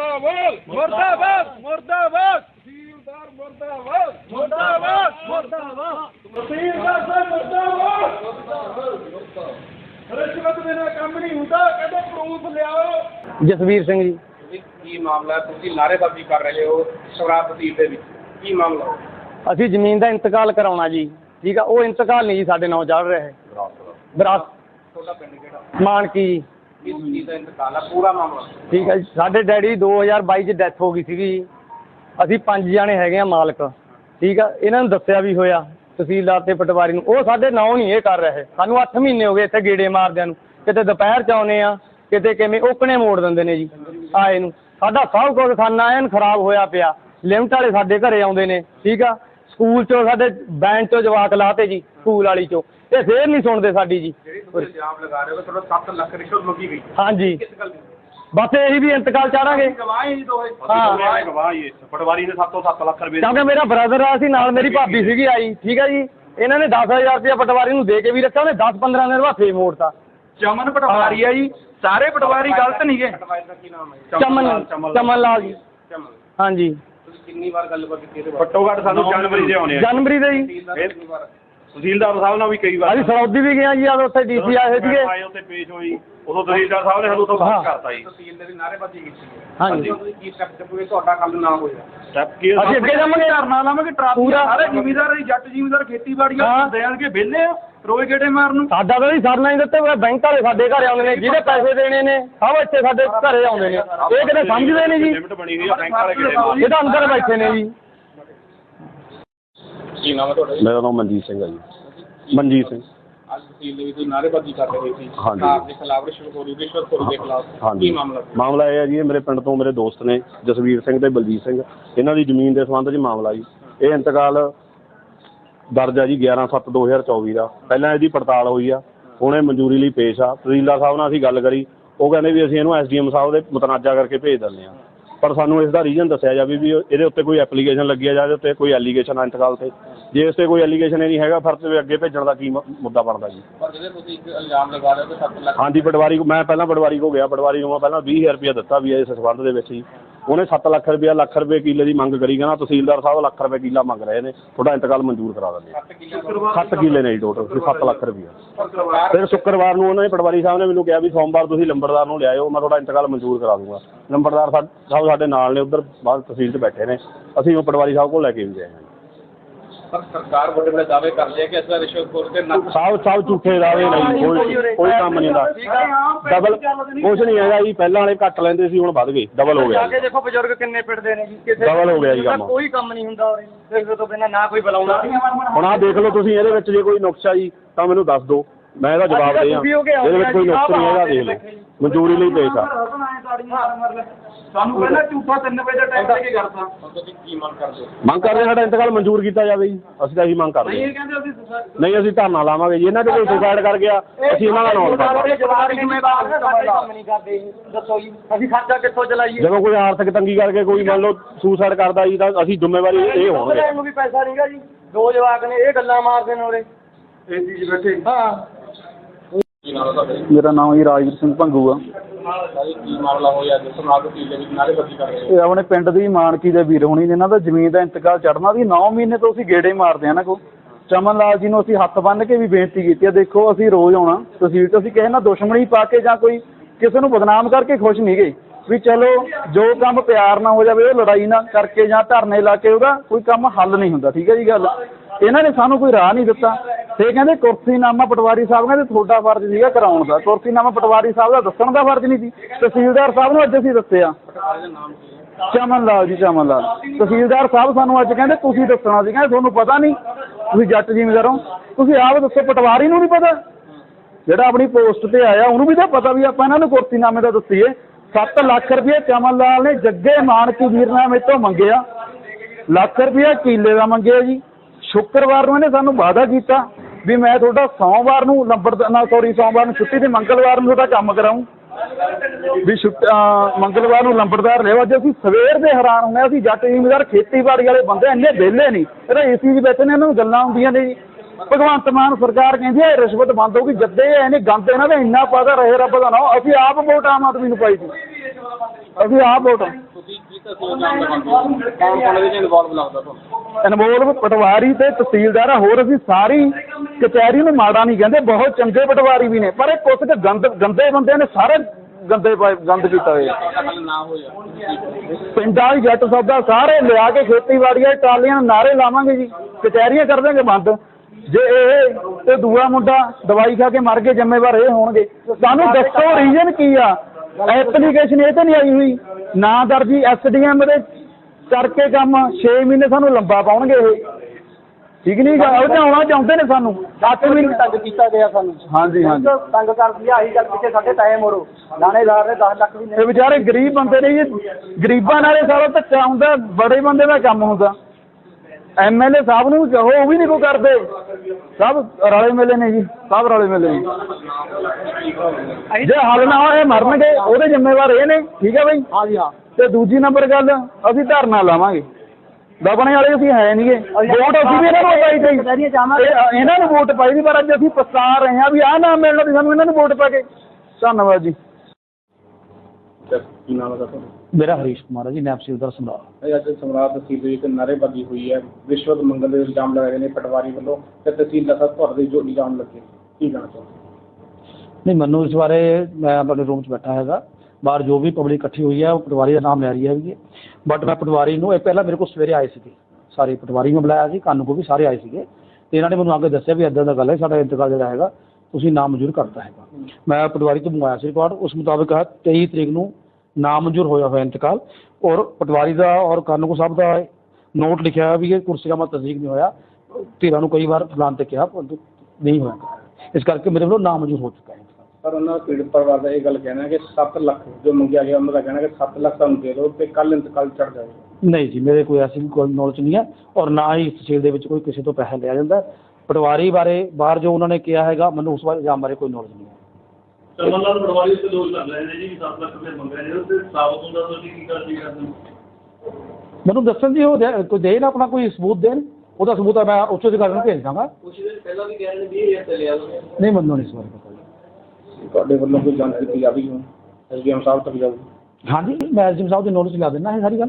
ਮੁਰਦਾਬਾਦ ਮੁਰਦਾਬਾਦ ਮੁਰਦਾਬਾਦ। ਤਹਿਸੀਲਦਾਰ ਮੁਰਦਾਬਾਦ ਮੁਰਦਾਬਾਦ। ਮੁਰਦਾਬਾਦ ਤਹਿਸੀਲਦਾਰ ਸਾਹਿਬ ਮੁਰਦਾਬਾਦ। ਰਿਸ਼ਵਤ ਬਿਨਾ ਕੰਮ ਨਹੀਂ ਹੁੰਦਾ ਕਹਿੰਦੇ ਪ੍ਰੂਫ ਲਿਆਓ। ਜਸਵੀਰ ਸਿੰਘ ਜੀ। ਕੀ ਮਾਮਲਾ ਹੈ? ਤੁਸੀਂ ਨਾਅਰੇਬਾਜ਼ੀ ਕਰ ਰਹੇ ਹੋ ਸ਼ਰਾਬ ਤਸੀਲ ਦੇ ਵਿੱਚ। ਕੀ ਮਾਮਲਾ ਅਸੀਂ ਜ਼ਮੀਨ ਦਾ ਇੰਤਕਾਲ ਕਰਾਉਣਾ ਜੀ। ਠੀਕ ਆ ਉਹ ਇੰਤਕਾਲ ਨਹੀਂ ਜੀ ਸਾਡੇ ਨਾਂ ਚੱਲ ਰਿਹਾ ਹੈ। ਵਿਰਾਸਤ ਤੁਹਾਡਾ ਪਿੰਡ ਕਿਹੜਾ? ਮਾਨਕੀ ਜੀ। ਕਿਸ ਚੀਜ਼ ਦਾ ਇੰਤਕਾਲ ਹੈ ਪੂਰਾ ਮਾਮਲਾ। ਠੀਕ ਹੈ ਜੀ, ਸਾਡੇ ਡੈਡੀ 2022 ਚ ਡੈਥ ਹੋ ਗਈ ਸੀਗੀ ਅਸੀਂ ਪੰਜ ਜਾਣੇ ਹੈਗੇ ਆ ਮਾਲਕ। ਠੀਕ ਆ, ਇਹਨਾਂ ਨੂੰ ਦੱਸਿਆ ਵੀ ਹੋਇਆ, ਤਹਿਸੀਲਦਾਰ ਤੇ ਪਟਵਾਰੀ ਨੂੰ। ਉਹ ਸਾਡੇ ਨਾਂ ਨਹੀਂ ਇਹ ਕਰ ਰਹੇ। ਸਾਨੂੰ 8 ਮਹੀਨੇ ਹੋ ਗਏ ਇੱਥੇ ਗੇੜੇ ਮਾਰਦਿਆਂ ਨੂੰ। ਕਿਤੇ ਦੁਪਹਿਰ ਚ ਆਉਨੇ ਆ, ਕਿਤੇ ਕਿਵੇਂ ਓਕਣੇ ਮੋੜ ਦਿੰਦੇ ਨੇ ਜੀ, ਆਏ ਨੂੰ। ਸਾਡਾ ਸਭ ਕੁਝ ਖਾਨਾ ਐਨ ਖਰਾਬ ਹੋਇਆ ਪਿਆ। ਲਿਮਟ ਵਾਲੇ ਸਾਡੇ ਘਰੇ ਆਉਂਦੇ ਨੇ, ਠੀਕ ਆ। ਸਕੂਲ ਚੋਂ ਸਾਡੇ ਬੈਂਚ ਚੋਂ ਜਵਾਕ ਲਾਤੇ ਜੀ, ਸਕੂਲ ਵਾਲੀ ਚੋਂ। ਇਹ ਫੇਰ ਨਹੀਂ ਸੁਣਦੇ ਸਾਡੀ ਜੀ। ਜਿਹੜੀ ਤੁਸੀਂ ਇਲਜ਼ਾਮ ਲਗਾ ਰਹੇ ਹੋ ਕਿ ਤੁਹਾਡਾ 7 ਲੱਖ ਰਿਸ਼ਵਤ ਮੰਗੀ ਗਈ। ਹਾਂਜੀ। ਕਿਸ ਗੱਲ ਦੀ? ਬਸ ਇਹੀ ਵੀ ਇੰਤਕਾਲ ਚਾਹਾਂਗੇ ਗਵਾਹ ਹੀ ਦੋਏ ਹਾਂ। ਗਵਾਹ ਹੀ। ਪਟਵਾਰੀ ਨੇ 7 ਤੋਂ 7 ਲੱਖ ਰੁਪਏ ਕਿਉਂਕਿ ਮੇਰਾ ਬ੍ਰਦਰ ਆ ਸੀ ਨਾਲ ਮੇਰੀ ਭਾਬੀ ਸੀਗੀ ਆਈ ਠੀਕ ਹੈ ਜੀ। ਇਹਨਾਂ ਨੇ 10000 ਰੁਪਇਆ ਪਟਵਾਰੀ ਨੂੰ ਦੇ ਕੇ ਵੀ ਰੱਖਿਆ ਉਹਨੇ 10-15 ਦਿਨ ਬਾਅਦ ਫੇਰ ਮੋੜਤਾ। ਚਮਨ ਪਟਵਾਰੀ ਆ ਜੀ। ਸਾਰੇ ਪਟਵਾਰੀ ਗਲਤ ਨਹੀਂਗੇ। ਐਡਵਾਈਜ਼ਰ ਦਾ ਕੀ ਨਾਮ ਹੈ ਚਮਨ ਚਮਨ ਲਾਲ ਜੀ। ਚਮਨ। ਹਾਂਜੀ। ਤੁਸੀਂ ਕਿੰਨੀ ਵਾਰ ਗੱਲਬਾਤ ਕੀਤੀ ਇਹਦੇ ਬਾਰੇ? ਘੱਟੋ ਘੱਟ ਸਾਨੂੰ ਜਨਵਰੀ ਦੇ ਆਉਣੇ ਆ ਜਨਵਰੀ ਦੇ ਜੀ। ਤਹਿਸੀਲਦਾਰ ਸਾਹਿਬ ਨਾਲ ਵੀ ਕਈ ਵਾਰ ਅਸੀਂ ਸਰੌਦੀ ਵੀ ਗਏ ਆ ਜੀ ਆ ਉੱਥੇ ਡੀਸੀ ਆਏ ਹੋਏ ਸੀਗੇ। ਆਏ ਉੱਥੇ ਪੇਸ਼ ਹੋਈ ਉਦੋਂ ਤਹਿਸੀਲਦਾਰ ਸਾਹਿਬ ਨੇ ਸਾਨੂੰ ਤੋਂ ਹਾਂ। ਬਾਤ ਕਰਤਾ ਜੀ। ਤਹਿਸੀਲ ਦੇ ਵੀ ਨਾਅਰੇਬਾਜ਼ੀ ਕੀਤੀ ਹੈ। ਹਾਂਜੀ। ਤੁਸੀਂ ਕੀ ਸਟੈਪ ਚੱਕੋਗੇ? ਤੁਹਾਡਾ ਕੱਲ ਨਾ ਹੋਇਆ। ਸਟੈਪ ਕੀ ਅਸੀਂ ਅੱਗੇ ਜਾਵਾਂਗੇ। ਧਰਨਾ ਲਾਵਾਂਗੇ ਟਰਾਫੀ। ਸਾਰੇ ਜ਼ਿਮੀਦਾਰ ਜੱਟ ਜ਼ਿਮੀਦਾਰ ਖੇਤੀਬਾੜੀ ਹਾਂ। ਵਾਲੇ ਦੇਣਗੇ ਵਿਹਲੇ ਆ ਰੋਏ ਗੇੜੇ ਮਾਰਨ ਨੂੰ। ਸਾਡਾ ਤਾਂ ਜੀ ਸਰਨਾ ਹੀ ਦਿੱਤੇ ਹੋਏ ਬੈਂਕ ਵਾਲੇ ਸਾਡੇ ਘਰੇ ਆਉਂਦੇ ਨੇ ਜਿਹਦੇ ਪੈਸੇ ਦੇਣੇ ਨੇ ਸਭ ਇੱਥੇ ਸਾਡੇ ਘਰੇ ਆਉਂਦੇ ਨੇ। ਇਹ ਕਿਤੇ ਸਮਝਦੇ ਨੇ ਜੀ। ਲਿਮਟ ਬਣੀ ਹੋਈ ਆ ਬੈਂਕ ਵਾਲੇ ਕਿਹੜੇ ਇਹ ਤਾਂ ਅੰਦਰ ਬੈਠੇ ਨੇ ਜੀ। ਕੀ ਨਾਮ ਹੈ ਤੁਹਾਡਾ ਜੀ? ਮੇਰਾ ਨਾਮ ਮਨਜੀਤ ਸਿੰਘ ਹੈ ਜੀ। ਮਨਜੀਤ ਸਿੰਘ। ਅੱਜ ਤਹਿਸੀਲ ਦੇ ਵਿੱਚ ਤੁਸੀਂ ਨਾਅਰੇਬਾਜ਼ੀ ਕਰ ਰਹੇ ਸੀ। ਹਾਂਜੀ। ਸਰਕਾਰ ਦੇ ਖਿਲਾਫ ਰਿਸ਼ਵਤਖੋਰੀ ਰਿਸ਼ਵਤਖੋਰੀ ਦੇ ਖਿਲਾਫ ਹਾਂਜੀ। ਕੀ ਮਾਮਲਾ ਸੀ? ਮਾਮਲਾ ਇਹ ਹੈ ਜੀ ਇਹ ਮੇਰੇ ਪਿੰਡ ਤੋਂ ਮੇਰੇ ਦੋਸਤ ਨੇ ਜਸਵੀਰ ਸਿੰਘ ਤੇ ਬਲਜੀਤ ਸਿੰਘ। ਇਹਨਾਂ ਦੀ ਜ਼ਮੀਨ ਦੇ ਸੰਬੰਧ 'ਚ ਮਾਮਲਾ ਜੀ। ਇਹ ਇੰਤਕਾਲ ਦਰਜ ਆ ਜੀ 11/7/2024 ਦਾ ਪਹਿਲਾਂ ਇਹਦੀ ਪੜਤਾਲ ਹੋਈ ਆ। ਹੁਣ ਇਹ ਮਨਜ਼ੂਰੀ ਲਈ ਪੇਸ਼ ਆ। ਤਹਿਸੀਲਦਾਰ ਸਾਹਿਬ ਨਾਲ ਅਸੀਂ ਗੱਲ ਕਰੀ। ਉਹ ਕਹਿੰਦੇ ਵੀ ਅਸੀਂ ਇਹਨੂੰ ਐਸਡੀਐਮ ਸਾਹਿਬ ਦੇ ਮੁਤਨਾਜ਼ਾ ਕਰਕੇ ਭੇਜ ਦਿੰਦੇ ਆ ਪਰ ਸਾਨੂੰ ਇਸ ਦਾ ਰੀਜ਼ਨ ਦੱਸਿਆ ਜਾਵੇ ਵੀ ਇਹਦੇ ਉੱਤੇ ਕੋਈ ਐਪਲੀਕੇਸ਼ਨ ਲੱਗੀ ਆ ਜਾਂ ਇਹਦੇ ਉੱਤੇ ਕੋਈ ਐਲੀਗੇਸ਼ਨ ਆ ਇੰਤਕਾਲ ਤੇ। ਜੇ ਇਸ ਤੇ ਕੋਈ ਐਲੀਗੇਸ਼ਨ ਹੀ ਨਹੀਂ ਹੈਗਾ ਫਿਰ ਤੇ ਅੱਗੇ ਭੇਜਣ ਦਾ ਕੀ ਮ- ਮੁੱਦਾ ਬਣਦਾ ਜੀ। ਪਰ ਜਿਹੜੇ ਤੁਸੀਂ ਇੱਕ ਇਲਜ਼ਾਮ ਲਗਾ ਰਹੇ ਹੋ ਕਿ 7 ਲੱਖ ਹਾਂਜੀ ਪਟਵਾਰੀ ਕੋ ਮੈਂ ਪਹਿਲਾਂ ਪਟਵਾਰੀ ਕੋ ਗਿਆ ਪਟਵਾਰੀ ਨੂੰ ਮੈਂ ਪਹਿਲਾਂ 20000 ਰੁਪਇਆ ਦਿੱਤਾ ਵੀ ਇਸ ਸੰਬੰਧ ਦੇ ਵਿੱਚ ਹੀ ਉਹਨੇ 7 ਲੱਖ ਰੁਪਇਆ ਲੱਖ ਰੁਪਏ ਕਿੱਲੇ ਦੀ ਮੰਗ ਕਰੀ ਕਹਿੰਦਾ ਤਹਿਸੀਲਦਾਰ ਸਾਹਿਬ ਲੱਖ ਰੁਪਏ ਕਿੱਲਾ ਮੰਗ ਰਹੇ ਨੇ ਤੁਹਾਡਾ ਇੰਤਕਾਲ ਮਨਜ਼ੂਰ ਕਰਾ ਦਿੰਦੇ ਆ। 7 ਕਿੱਲੇ 7 ਕਿੱਲੇ ਨੇ ਜੀ ਟੋਟਲ 7 ਲੱਖ ਰੁਪਇਆ। ਸਰਕਾਰ ਫਿਰ ਸ਼ੁੱਕਰਵਾਰ ਨੂੰ ਉਹਨਾਂ ਨੇ ਪਟਵਾਰੀ ਸਾਹਿਬ ਨੇ ਮੈਨੂੰ ਕਿਹਾ ਵੀ ਸੋਮਵਾਰ ਤੁਸੀਂ ਲੰਬੜਦਾਰ ਨੂੰ ਲਿਆਇਓ ਮੈਂ ਤੁਹਾਡਾ ਇੰਤਕਾਲ ਮਨਜ਼ੂਰ ਕਰਾ ਦੂੰਗਾ। ਲੰਬੜਦਾਰ ਸਾ- ਸਾਹਿਬ ਸਾਡੇ ਨਾਲ ਨੇ ਉੱਧਰ ਬਾਹਰ ਤਹਿਸੀਲ 'ਚ ਬੈਠੇ ਨੇ। ਅਸੀਂ ਉਹ ਪਟਵਾਰੀ ਸਾਹਿਬ ਕੋਲ ਲੈ ਕੇ ਵੀ ਗਏ ਹਾਂ ਪਰ ਸਰਕਾਰ ਵੱਡੇ ਵੱਡੇ ਦਾਅਵੇ ਕਰਦੀ ਹੈ ਕਿ ਅਸਲਾ ਰਿਸ਼ਵਤਖੋਰ ਤੇ ਨੱਕ ਸਭ ਸਭ ਝੂਠੇ ਦਾਅਵੇ ਨਹੀਂ ਕੋਈ ਕੋਈ ਕੰਮ ਨਹੀਂ ਦਾ ਡਬਲ ਕੁਛ ਨਹੀਂ ਹੈਗਾ ਜੀ ਪਹਿਲਾਂ ਵਾਲੇ ਘੱਟ ਲੈਂਦੇ ਸੀ ਹੁਣ ਵੱਧ ਗਏ ਡਬਲ ਹੋ ਗਿਆ। ਜਾ ਕੇ ਦੇਖੋ ਬਜ਼ੁਰਗ ਕਿੰਨੇ ਪਿੜਦੇ ਨੇ ਜੀ ਕਿਸੇ Double ਹੋ ਗਿਆ ਜੀ ਕੰਮ। ਕੋਈ ਕੰਮ ਨਹੀਂ ਹੁੰਦਾ ਉਰੇ। ਦੇਖੋ ਤੋਂ ਬਿਨਾਂ ਨਾ ਕੋਈ ਬੁਲਾਉਂਦਾ। ਹੁਣ ਆਹ ਦੇਖ ਲਓ ਤੁਸੀਂ ਇਹਦੇ ਵਿੱਚ ਜੇ ਕੋਈ ਨੁਕਸਾ ਜੀ ਤਾਂ ਮੈਨੂੰ ਦੱਸ ਦਿਓ। ਮੈਂ ਇਹਦਾ ਜਵਾਬ ਦੇ ਕੇ ਇਹਦੇ ਵਿੱਚ ਕੋਈ ਨੁਕਸ ਨਹੀਂ ਹੈਗਾ ਦੇਖ ਲਓ। ਮਨਜ਼ੂਰੀ ਲਈ ਪੇਸ਼ ਆ। ਸਾਨੂੰ ਪਹਿਲਾਂ ਝੂਠਾ 3 ਵਜੇ ਦਾ ਟਾਈਮ ਦੇ ਕੇ ਤੁਸੀਂ ਕੀ ਮੰਗ ਕਰਦੇ ਹੋ ਮੰਗ ਕਰਦੇ ਸਾਡਾ ਇੰਤਕਾਲ ਮਨਜ਼ੂਰ ਕੀਤਾ ਜਾਵੇ ਜੀ। ਅਸੀਂ ਤਾਂ ਇਹੀ ਮੰਗ ਕਰਦੇ ਕਹਿੰਦੇ ਨਹੀਂ ਅਸੀਂ ਧਰਨਾ ਲਾਵਾਂਗੇ ਜੀ। ਇਹਨਾਂ ਦੇ ਕੋਈ ਸੁਸਾਇਡ ਕਰ ਗਿਆ ਅਸੀਂ ਇਹਨਾਂ ਦਾ ਨਾਮ ਲਵਾਂਗੇ ਜਵਾਬ ਜ਼ਿੰਮੇਵਾਰ ਕੰਮ ਨਹੀਂ ਕਰਦੇ ਜੀ। ਦੱਸੋ ਜੀ ਅਸੀਂ ਖਰਚਾ ਕਿੱਥੋਂ ਚਲਾਈਏ? ਜਦੋਂ ਕੋਈ ਆਰਥਿਕ ਤੰਗੀ ਕਰਕੇ ਕੋਈ ਮੰਨ ਲਓ ਸੁਸਾਇਡ ਕਰਦਾ ਜੀ ਤਾਂ ਅਸੀਂ ਜ਼ਿੰਮੇਵਾਰੀ ਇਹ ਹੋਣਗੇ। ਨੂੰ ਵੀ ਪੈਸਾ ਨਹੀਂਗਾ ਜੀ। ਦੋ ਜਵਾਕ ਨੇ ਇਹ ਗੱਲਾਂ ਮਾਰਦੇ ਨੇ ਉਰੇ। ਇਹ ਚੀਜ਼ ਬੈਠੇ। ਹਾਂ। ਕੀ ਨਾਮ ਹੈ ਤੁਹਾਡਾ ਜੀ? ਮੇਰਾ ਨਾਮ ਜੀ ਰਾਜਵੀਰ ਸਿੰਘ ਭੰਗੂ ਆ। ਸਾਰੀ ਕੀ ਮਾਮਲਾ ਹੋਇਆ? ਜਿਸ ਨਾਲ ਤਹਿਸੀਲ ਦੇ ਵਿੱਚ ਨਾਅਰੇਬਾਜ਼ੀ ਕਰ ਰਹੇ ਹੋ। ਇਹ ਆਪਣੇ ਪਿੰਡ ਦੀ ਮਾਨਕੀ ਦੇ ਵੀਰ ਹੋਣੀ ਨੇ ਇਹਨਾਂ ਦਾ ਜ਼ਮੀਨ ਦਾ ਇੰਤਕਾਲ ਚੜਨਾ ਸੀ। 9 ਮਹੀਨੇ ਤੋਂ ਅਸੀਂ ਗੇੜੇ ਮਾਰਦੇ ਆ ਨਾ ਕੋ ਚਮਨ ਲਾਲ ਜੀ ਨੂੰ ਅਸੀਂ ਹੱਥ ਬੰਨ੍ਹ ਕੇ ਵੀ ਬੇਨਤੀ ਕੀਤੀ ਆ ਦੇਖੋ ਅਸੀਂ ਰੋਜ਼ ਆਉਣਾ। ਤਹਿਸੀਲ ਤੋਂ ਅਸੀਂ ਕਿਸੇ ਨਾਲ ਦੁਸ਼ਮਣੀ ਪਾ ਕੇ ਜਾਂ ਕੋਈ ਕਿਸੇ ਨੂੰ ਬਦਨਾਮ ਕਰਕੇ ਖੁਸ਼ ਨਹੀਂ ਗਏ। ਵੀ ਚਲੋ ਜੋ ਕੰਮ ਪਿਆਰ ਨਾਲ ਹੋ ਜਾਵੇ ਉਹ ਲੜਾਈ ਨਾ ਕਰਕੇ ਜਾਂ ਧਰਨੇ ਲਾ ਕੇ ਉਹਦਾ ਕੋਈ ਕੰਮ ਹੱਲ ਨਹੀਂ ਹੁੰਦਾ। ਠੀਕ ਹੈ ਜੀ ਗੱਲ? ਇਹਨਾਂ ਨੇ ਸਾਨੂੰ ਕੋਈ ਰਾਹ ਨਹੀਂ ਦਿੱਤਾ। ਤੇ ਕਹਿੰਦੇ ਕੁਰਸੀਨਾਮਾ ਪਟਵਾਰੀ ਸਾਹਿਬ ਕਹਿੰਦੇ ਤੁਹਾਡਾ ਫਰਜ਼ ਸੀਗਾ ਕਰਾਉਣ ਦਾ। ਕੁਰਸੀਨਾਮਾ ਪਟਵਾਰੀ ਸਾਹਿਬ ਦਾ ਦੱਸਣ ਦਾ ਫਰਜ਼ ਨਹੀਂ ਸੀ। ਤਹਿਸੀਲਦਾਰ ਸਾਹਿਬ ਨੂੰ ਅੱਜ ਅਸੀਂ ਦੱਸਿਆ। ਚਮਨ ਲਾਲ ਜੀ, ਚਮਨ ਲਾਲ। ਤਹਿਸੀਲਦਾਰ ਸਾਹਿਬ ਸਾਨੂੰ ਅੱਜ ਕਹਿੰਦੇ ਤੁਸੀਂ ਦੱਸਣਾ ਸੀ। ਕਹਿੰਦੇ ਤੁਹਾਨੂੰ ਪਤਾ ਨਹੀਂ। ਤੁਸੀਂ ਜੱਟ ਜ਼ਿਮੀਂਦਾਰ। ਹੋ ਤੁਸੀਂ ਆਪ ਦੱਸੋ, ਪਟਵਾਰੀ ਨੂੰ ਨਹੀਂ ਪਤਾ। ਜਿਹੜਾ ਆਪਣੀ ਪੋਸਟ ਤੇ ਆਇਆ, ਉਹਨੂੰ ਵੀ ਤਾਂ ਪਤਾ ਵੀ ਆਪਾਂ ਇਹਨਾਂ ਨੂੰ ਕੁਰਸੀਨਾਮੇ ਦਾ ਦੱਸੀਏ। 7 ਲੱਖ ਰੁਪਏ ਚਮਨ ਲਾਲ ਨੇ ਜੱਗੇ ਮਾਨਕੀ ਵੀਰਨਾਮੇ ਤੋਂ ਮੰਗਿਆ। ਲੱਖ ਰੁਪਏ ਕਿੱਲੇ ਦਾ ਮੰਗਿਆ ਜੀ। ਸ਼ੁੱਕਰਵਾਰ ਨੂੰ ਇਹਨੇ ਸਾਨੂੰ ਵਾਅਦਾ ਕੀਤਾ। ਵੀ ਮੈਂ ਤੁਹਾਡਾ ਸੋਮਵਾਰ ਨੂੰ ਲੰਬੜ ਨਾ ਸੌਰੀ ਸੋਮਵਾਰ ਨੂੰ ਛੁੱਟੀ ਤੇ ਮੰਗਲਵਾਰ ਨੂੰ ਤੁਹਾਡਾ ਕੰਮ ਕਰਾਉਂ ਵੀ ਛੁੱਟ- ਮੰਗਲਵਾਰ ਨੂੰ ਲੰਬੜਦਾਰ ਲਿਓ ਅੱਜ ਅਸੀਂ ਸਵੇਰ ਦੇ ਹੈਰਾਨ ਹੁੰਦੇ ਅਸੀਂ ਜੱਟ ਜ਼ਿਮੀਦਾਰ ਖੇਤੀਬਾੜੀ ਵਾਲੇ ਬੰਦੇ ਇੰਨੇ ਵਿਹਲੇ ਨਹੀਂ ਇਹਦਾ ਏਸੀ 'ਚ ਬੈਠੇ ਨੇ ਇਹਨਾਂ ਨੂੰ ਗੱਲਾਂ ਹੁੰਦੀਆਂ ਨੇ ਜੀ ਭਗਵੰਤ ਮਾਨ ਸਰਕਾਰ ਕਹਿੰਦੀ ਹੈ ਰਿਸ਼ਵਤ ਬੰਦ ਹੋਊਗੀ ਜੱਦੇ ਇਹਨੇ ਗੰਦ ਇਹਨਾਂ ਦਾ ਇੰਨਾ ਪਾਦਾ ਰਹੇ ਰੱਬ ਦਾ ਨਾ ਅਸੀਂ ਆਪ ਵੋਟ ਆਮ ਆਦਮੀ ਨੂੰ ਪਾਈ ਸੀ ਅਸੀਂ ਆਪ ਵੋਟ ਇਨਵੋਲਵ ਪਟਵਾਰੀ ਤੇ ਤਹਿਸੀਲਦਾਰ ਹੋਰ ਅਸੀਂ ਸਾਰੀ ਕਚਹਿਰੀ ਨੂੰ ਮਾੜਾ ਨਹੀਂ ਕਹਿੰਦੇ, ਬਹੁਤ ਚੰਗੇ ਪਟਵਾਰੀ ਵੀ ਨੇ, ਪਰ ਇਹ ਕੁਛ ਕੁ ਗੰਦ, ਗੰਦੇ ਬੰਦਿਆਂ ਨੇ ਸਾਰੇ ਗੰਦੇ ਪਾਏ- ਗੰਦ ਕੀਤਾ ਹੋਇਆ। ਪਿੰਡਾਂ ਦੀ ਜੱਟ ਸੌਦਾ ਸਾਰੇ ਲਿਆ ਕੇ ਖੇਤੀਬਾੜੀ ਦੇ ਟਰਾਲੀਆਂ ਨਾਰੇ ਲਾਵਾਂਗੇ ਜੀ, ਕਚਹਿਰੀਆਂ ਕਰ ਦੇਣਗੇ ਬੰਦ। ਜੇ ਇਹ, ਤੇ ਦੂਆ ਮੁੰਡਾ ਦਵਾਈ ਖਾ ਕੇ ਮਰ ਗਏ ਜ਼ਿੰਮੇਵਾਰ ਇਹ ਹੋਣਗੇ। ਸਾਨੂੰ ਦੱਸੋ ਰੀਜ਼ਨ ਕੀ ਆ? ਐਪਲੀਕੇਸ਼ਨ ਇਹ ਤੇ ਨਹੀਂ ਆਈ ਹੋਈ। ਨਾ ਦਰਜੀ ਐਸਡੀਐਮ ਦੇ ਕਰਕੇ ਕੰਮ 6 ਮਹੀਨੇ ਸਾਨੂੰ ਲੰਬਾ ਪਾਉਣਗੇ ਇਹ। ਠੀਕ ਨਹੀਂ ਗਾ ਉਹ ਤਾਂ ਆਉਣਾ ਚਾਹੁੰਦੇ ਨੇ ਸਾਨੂੰ? 8 ਮਹੀਨੇ ਤੰਗ ਕੀਤਾ ਗਿਆ ਸਾਨੂੰ। ਹਾਂਜੀ ਹਾਂਜੀ। ਤੰਗ ਕਰਦੀ ਆ ਆਹੀ ਗੱਲ ਪਿੱਛੇ ਸਾਡੇ ਟਾਈਮ ਮੋੜੋ। ਲਾਣੇਦਾਰ ਨੇ 10 ਲੱਖ ਵੀ ਇਹ ਵਿਚਾਰੇ ਗਰੀਬ ਬੰਦੇ ਨੇ ਜੀ। ਗਰੀਬਾਂ ਨਾਲੇ ਸਾਰਾ ਧੱਕਾ ਹੁੰਦਾ ਬੜੇ ਬੰਦੇ ਦਾ ਕੰਮ ਹੁੰਦਾ। ਐਮਐਲਏ ਸਾਹਿਬ ਨੂੰ ਕਹੋ ਉਹ ਵੀ ਨਹੀਂ ਕੋ ਕਰਦੇ। ਸਭ ਰਲੇ ਮਿਲੇ ਨੇ ਜੀ ਸਭ ਰਲੇ ਮਿਲੇ ਨੇ। ਜੇ ਹੱਲ ਨਾ ਹੋਏ ਮਰਨਗੇ ਉਹਦੇ ਜ਼ਿੰਮੇਵਾਰ ਇਹ ਨੇ। ਠੀਕ ਹੈ ਬਈ? ਹਾਂਜੀ ਹਾਂ। ਤੇ ਦੂਜੀ ਨੰਬਰ ਗੱਲ ਅਸੀਂ ਧਰਨਾ ਲਾਵਾਂਗੇ। ਦਬਣੇ ਵਾਲੇ ਅਸੀਂ ਹੈ ਨਹੀਂਗੇ ਵੋਟ ਅਸੀਂ ਵੀ ਇਹਨਾਂ ਨੂੰ ਪਾਈ ਗਈ ਇਹਨਾਂ ਨੂੰ ਵੋਟ ਪਾਈ ਦੀ ਪਰ ਅੱਜ ਅਸੀਂ ਪਛਤਾ ਰਹੇ ਹਾਂ ਵੀ ਆਹ ਨਾ ਮਿਲਣਾ ਤੇ ਸਾਨੂੰ ਇਹਨਾਂ ਨੂੰ ਵੋਟ ਪਾ ਕੇ। ਧੰਨਵਾਦ ਜੀ। ਕੀ ਨਾਮ ਹੈ ਤੁਹਾਡਾ ਮੇਰਾ ਹਰੀਸ਼ ਕੁਮਾਰ ਹੈ ਜੀ ਨੈਬ ਸਿਲਦਰ ਸਮਰਾਟ ਇਹ ਅੱਜ ਸਮਰਾਟ ਤਹਿਸੀਲ ਦੇ ਵਿੱਚ ਨਾਅਰੇਬਾਜ਼ੀ ਹੋਈ ਹੈ। ਰਿਸ਼ਵਤ ਮੰਗਣ ਦੇ ਇਲਜ਼ਾਮ ਲਗਾਏ ਗਏ ਨੇ ਪਟਵਾਰੀ ਵੱਲੋਂ। ਤੇ ਤਹਿਸੀਲਦਾਰ ਸਾਹਿਬ ਤੁਹਾਡੇ ਜੋ ਇਲਜ਼ਾਮ ਲੱਗੇ ਕੀ ਕਹਿਣਾ ਚਾਹੁੰਦੇ ਨਹੀਂ ਮੈਨੂੰ ਇਸ ਬਾਰੇ ਮੈਂ ਆਪਣੇ ਰੂਮ 'ਚ ਬੈਠਾ ਹੈਗਾ। ਬਾਹਰ ਜੋ ਵੀ ਪਬਲਿਕ ਇਕੱਠੀ ਹੋਈ ਹੈ, ਉਹ ਪਟਵਾਰੀ ਦਾ ਨਾਮ ਲੈ ਰਹੀ ਹੈਗੀ ਬਟ ਮੈਂ ਪਟਵਾਰੀ ਨੂੰ, ਇਹ ਪਹਿਲਾਂ ਮੇਰੇ ਕੋਲ ਸਵੇਰੇ ਆਏ ਸੀਗੇ। ਸਾਰੇ ਪਟਵਾਰੀ ਨੂੰ ਬੁਲਾਇਆ ਸੀ, ਕਾਨੂੰ ਕੋ ਵੀ ਸਾਰੇ ਆਏ ਸੀਗੇ। ਤੇ ਇਹਨਾਂ ਨੇ ਮੈਨੂੰ ਅੱਗੇ ਦੱਸਿਆ ਵੀ ਇਦਾਂ ਦਾ ਗੱਲ ਹੈ, ਸਾਡਾ ਇੰਤਕਾਲ ਜਿਹੜਾ ਹੈਗਾ, ਤੁਸੀਂ ਨਾਮਨਜ਼ੂਰ ਕਰਤਾ ਹੈਗਾ। ਮੈਂ ਪਟਵਾਰੀ ਤੋਂ ਮੰਗਵਾਇਆ ਸੀ ਰਿਪੋਰਟ, ਉਸ ਮੁਤਾਬਕ ਹੈ 23 ਤਰੀਕ ਨੂੰ ਨਾਮਨਜ਼ੂਰ ਹੋਇਆ ਹੋਇਆ ਇੰਤਕਾਲ। ਔਰ ਪਟਵਾਰੀ ਦਾ ਔਰ ਕਾਨੂੰ ਕੋ ਸਾਹਿਬ ਦਾ ਨੋਟ ਲਿਖਿਆ ਹੋਇਆ ਵੀ ਇਹ ਕੁਰਸੀ ਦਾ ਤਸਦੀਕ ਨਹੀਂ ਹੋਇਆ। ਧੀਰਾਂ ਨੂੰ ਕਈ ਵਾਰ ਫਲਾਨ ਤੇ ਕਿਹਾ, ਪਰੰਤੂ ਨਹੀਂ ਹੋਇਆ। ਇਸ ਕਰਕੇ ਮੇਰੇ ਵੱਲੋਂ ਨਾਮਨਜ਼ੂਰ ਹੋ ਚੁੱਕਾ ਹੈ। ਪਰ ਉਹਨਾਂ ਦਾ ਪੀੜਤ ਪਰਿਵਾਰ ਦਾ ਇਹ ਗੱਲ ਕਹਿਣਾ ਕਿ 7 ਲੱਖ ਜੋ ਮੰਗਿਆ ਗਿਆ ਉਹਨਾਂ ਦਾ ਕਹਿਣਾ ਹੈ ਕਿ 7 ਲੱਖ ਤੁਹਾਨੂੰ ਦੇ ਦਿਓ ਤੇ ਕੱਲ ਇੰਤਕਾਲ ਚੜ ਜਾਏਗਾ। ਨਹੀਂ ਜੀ ਮੇਰੇ ਕੋਈ ਐਸੀ ਕੋਈ ਨੌਲੇਜ ਨਹੀਂ ਹੈ ਔਰ ਨਾ ਹੀ ਇਸ ਤਹਿਸੀਲ ਦੇ ਵਿੱਚ ਕੋਈ ਕਿਸੇ ਤੋਂ ਪੈਸਾ ਲਿਆ ਜਾਂਦਾ। ਪਟਵਾਰੀ ਬਾਰੇ ਬਾਹਰ ਜੋ ਉਹਨਾਂ ਨੇ ਕਿਹਾ ਹੈਗਾ ਮੈਨੂੰ ਉਸ ਬਾਰੇ ਇਲਜ਼ਾਮ ਬਾਰੇ ਕੋਈ ਨੌਲੇਜ ਨਹੀਂ ਹੈ। ਸਰਮਨ ਲਾਲ ਪਟਵਾਰੀ ਤੇ ਦੋਸ਼ ਲੱਗ ਰਹੇ ਨੇ ਜੀ 7 ਲੱਖ ਰੁਪਏ ਮੰਗ ਰਹੇ ਨੇ ਤੇ ਸਾਬਤ ਹੁੰਦਾ ਤੁਸੀਂ ਕੀ ਕਰਦੇ ਕਰਦੇ ਮੈਨੂੰ ਦੱਸਣ ਜੀ ਉਹ ਦੇ- ਕੋਈ ਦੇਣ ਆਪਣਾ ਕੋਈ ਸਬੂਤ ਦੇਣ? ਉਹਦਾ ਸਬੂਤ ਮੈਂ ਉੱਚ ਅਧਿਕਾਰੀ ਨੂੰ ਭੇਜ ਦਾਂਗਾ। ਕੁਛ ਦਿਨ ਪਹਿਲਾਂ ਵੀ ਕਹਿ ਰਹੇ ਨੇ 20000 ਤੇ ਲਿਆ ਨਹੀਂ ਮੈਨੂੰ ਨਹੀਂ ਇਸ ਬਾਰੇ ਪਤਾ। ਜੀ ਤੁਹਾਡੇ ਵੱਲੋਂ ਕੋਈ ਜਾਂਚ ਕੀਤੀ ਜਾਵੇਗੀ ਹੁਣ? ਐਸਡੀਐਮ ਸਾਹਿਬ ਤੱਕ ਜਾਊਗੀ। ਹਾਂਜੀ, ਮੈਂ ਐਸਡੀਐਮ ਸਾਹਿਬ ਦੀ ਨੋਟਿਸ ਲਾ ਦਿੰਦਾ ਇਹ ਸਾਰੀ ਗੱਲ।